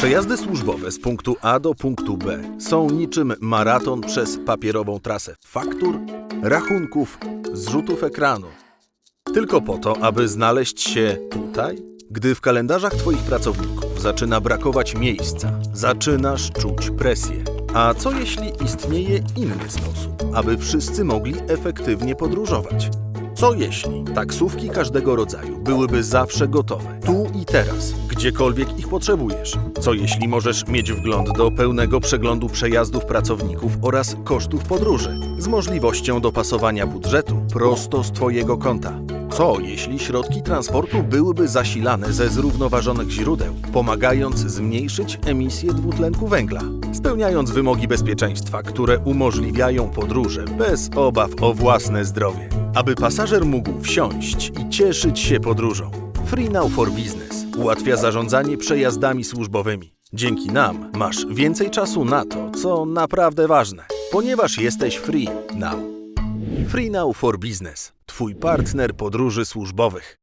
Przejazdy służbowe z punktu A do punktu B są niczym maraton przez papierową trasę faktur, rachunków, zrzutów ekranu. Tylko po to, aby znaleźć się tutaj, gdy w kalendarzach Twoich pracowników zaczyna brakować miejsca, zaczynasz czuć presję. A co jeśli istnieje inny sposób, aby wszyscy mogli efektywnie podróżować? Co jeśli taksówki każdego rodzaju byłyby zawsze gotowe, tu teraz, gdziekolwiek ich potrzebujesz? Co jeśli możesz mieć wgląd do pełnego przeglądu przejazdów pracowników oraz kosztów podróży, z możliwością dopasowania budżetu prosto z Twojego konta? Co jeśli środki transportu byłyby zasilane ze zrównoważonych źródeł, pomagając zmniejszyć emisję dwutlenku węgla, spełniając wymogi bezpieczeństwa, które umożliwiają podróże bez obaw o własne zdrowie, aby pasażer mógł wsiąść i cieszyć się podróżą? Free Now for Business ułatwia zarządzanie przejazdami służbowymi. Dzięki nam masz więcej czasu na to, co naprawdę ważne, ponieważ jesteś free now. Free Now for Business. Twój partner podróży służbowych.